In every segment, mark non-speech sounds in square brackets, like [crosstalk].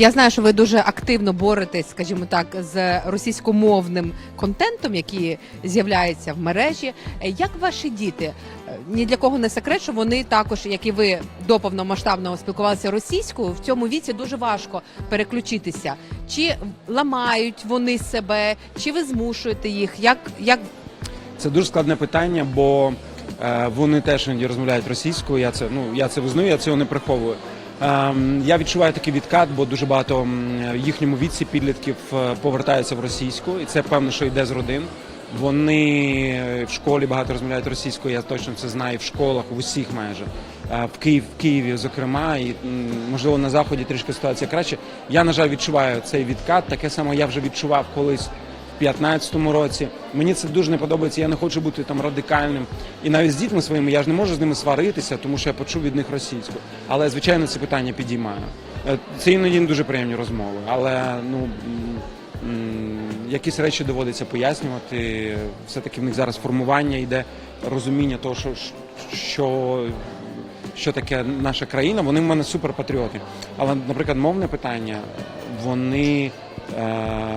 Я знаю, що ви дуже активно боретесь, скажімо так, з російськомовним контентом, який з'являється в мережі. Як ваші діти? Е, Ні для кого не секрет, що вони також, як і ви до повномасштабного спілкувалися російською, в цьому віці дуже важко переключитися. Чи ламають вони себе, чи ви змушуєте їх? Як, як Це дуже складне питання, бо е, вони теж іноді розмовляють російською. Я це ну я це визнаю, я цього не приховую. Ем, я відчуваю такий відкат, бо дуже багато в їхньому віці підлітків е, повертаються в російську, і це певно, що йде з родин. Вони в школі багато розмовляють російською. Я точно це знаю в школах, в усіх майже Е, в Київ, в Києві, зокрема, і можливо на заході трішки ситуація краще. Я на жаль відчуваю цей відкат. Таке саме я вже відчував колись. 15-му році. Мені це дуже не подобається. Я не хочу бути там радикальним. І навіть з дітьми своїми я ж не можу з ними сваритися, тому що я почув від них російську. Але звичайно це питання підіймаю. Е, Це іноді не дуже приємні розмови, але ну. Якісь речі доводиться пояснювати. Все-таки в них зараз формування йде розуміння того, що, що, що таке наша країна. Вони в мене суперпатріоти. Але, наприклад, мовне питання, вони Е,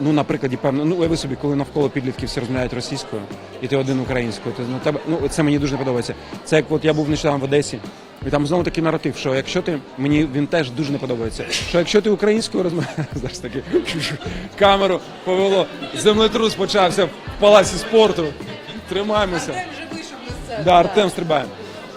ну, на прикладі певно, ну уяви собі, коли навколо підлітків всі розмовляють російською, і ти один українською, то на тебе ну це мені дуже не подобається. Це як от я був нещодавно в Одесі, і там знову такий наратив, що якщо ти мені він теж дуже не подобається. Що якщо ти українською розмовляєш, [laughs] зараз таки камеру повело, землетрус почався в палаці спорту. Тримаємося. вже вийшов на сцену. Да, Артем стрибає.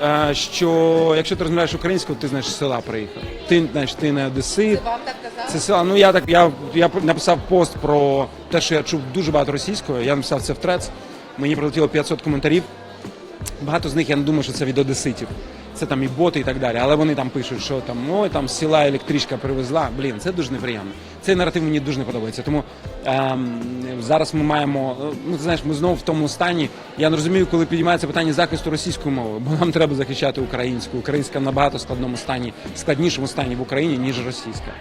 Е, Що якщо ти розмовляєш українською, ти знаєш з села приїхав. Ти знаєш, ти не одесит, Вам так казали? це села. Ну я так я, я написав пост про те, що я чув дуже багато російської. Я написав це в трец. Мені прилетіло 500 коментарів. Багато з них я не думаю, що це від одеситів. Це там і боти, і так далі. Але вони там пишуть, що там ой, там з села електричка привезла. Блін, це дуже неприємно. Цей наратив мені дуже не подобається. Тому ем, зараз ми маємо. е, Ну ти знаєш, ми знову в тому стані. Я не розумію, коли підіймається питання захисту російської мови, бо нам треба захищати українську. Українська в набагато складному стані, складнішому стані в Україні ніж російська.